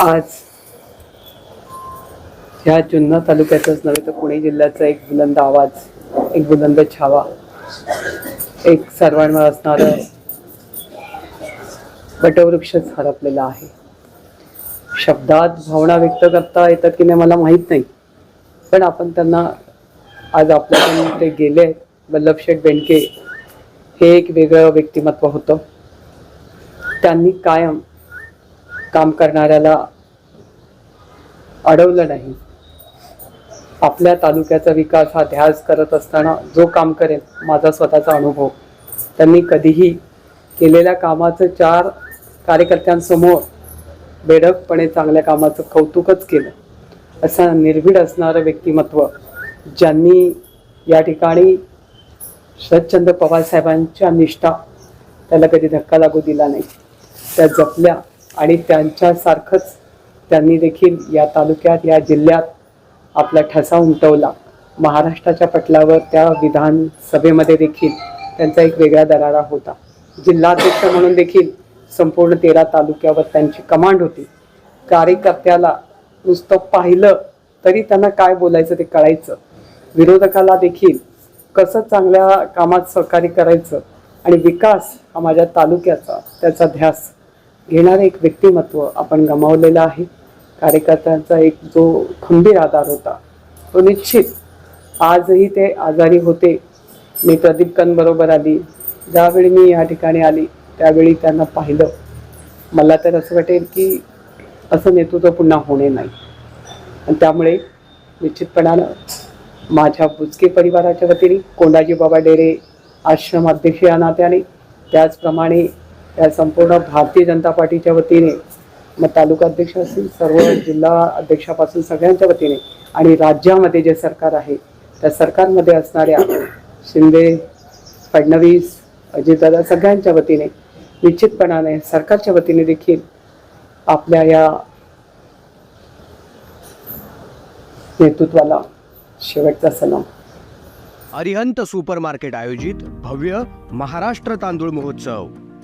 आज ह्या जुन्नर तालुक्यातच नव्हे तर पुणे जिल्ह्याचा एक बुलंद आवाज एक बुलंद छावा एक सर्वांवर असणारं वटवृक्षच हरपलेला आहे. शब्दात भावना व्यक्त करता येतात की नाही मला माहीत नाही. पण आपण त्यांना आज आपल्याकडून ते गेले वल्लभशेठ बेंडके हे एक वेगळं व्यक्तिमत्व होतं. त्यांनी कायम काम करणाऱ्याला अडवलं नाही. आपल्या तालुक्याचा विकास हा ध्यास करत असताना जो काम करेल माझा स्वतःचा अनुभव. त्यांनी कधीही केलेल्या कामाचं चार कार्यकर्त्यांसमोर बेडकपणे चांगल्या कामाचं कौतुकच केलं. असं निर्भीड असणारं व्यक्तिमत्व ज्यांनी या ठिकाणी शरदचंद्र पवार साहेबांच्या निष्ठा त्याला कधी धक्का लागू दिला नाही. त्या जपल्या आणि त्यांच्यासारखंच त्यांनी देखील या तालुक्यात या जिल्ह्यात आपला ठसा उमटवला. महाराष्ट्राच्या पटलावर त्या विधानसभेमध्ये देखील त्यांचा एक वेगळा दरारा होता. जिल्हाध्यक्ष म्हणून देखील संपूर्ण तेरा तालुक्यावर त्यांची कमांड होती. कार्यकर्त्याला नुसतं पाहिलं तरी त्यांना काय बोलायचं ते कळायचं. विरोधकाला देखील कसं चांगल्या कामात सहकार्य करायचं आणि विकास हा माझ्या तालुक्याचा त्याचा ध्यास घेणारं एक व्यक्तिमत्व आपण गमावलेलं आहे. कार्यकर्त्यांचा एक जो खंबीर आधार होता तो निश्चित आजही ते आजारी होते. मी प्रदीपकांबरोबर आली. ज्यावेळी मी या ठिकाणी आली त्यावेळी त्यांना पाहिलं. मला तर असं वाटेल की असं नेतृत्व पुन्हा होणे नाही. आणि त्यामुळे निश्चितपणानं माझ्या बुचके परिवाराच्या वतीने कोंडाजी बाबा डेरे आश्रम अध्यक्ष या नात्याने त्याचप्रमाणे या संपूर्ण भारतीय जनता पार्टीच्या वतीने मग तालुका अध्यक्ष असतील सर्व जिल्हा अध्यक्षापासून सगळ्यांच्या वतीने आणि राज्यामध्ये जे सरकार आहे त्या सरकारमध्ये असणाऱ्या शिंदे फडणवीस अजितदादा सगळ्यांच्या वतीने निश्चितपणाने सरकारच्या वतीने देखील आपल्या या नेतृत्वाला शेवटचा सलाम. अरिहंत सुपरमार्केट आयोजित भव्य महाराष्ट्र तांदूळ महोत्सव.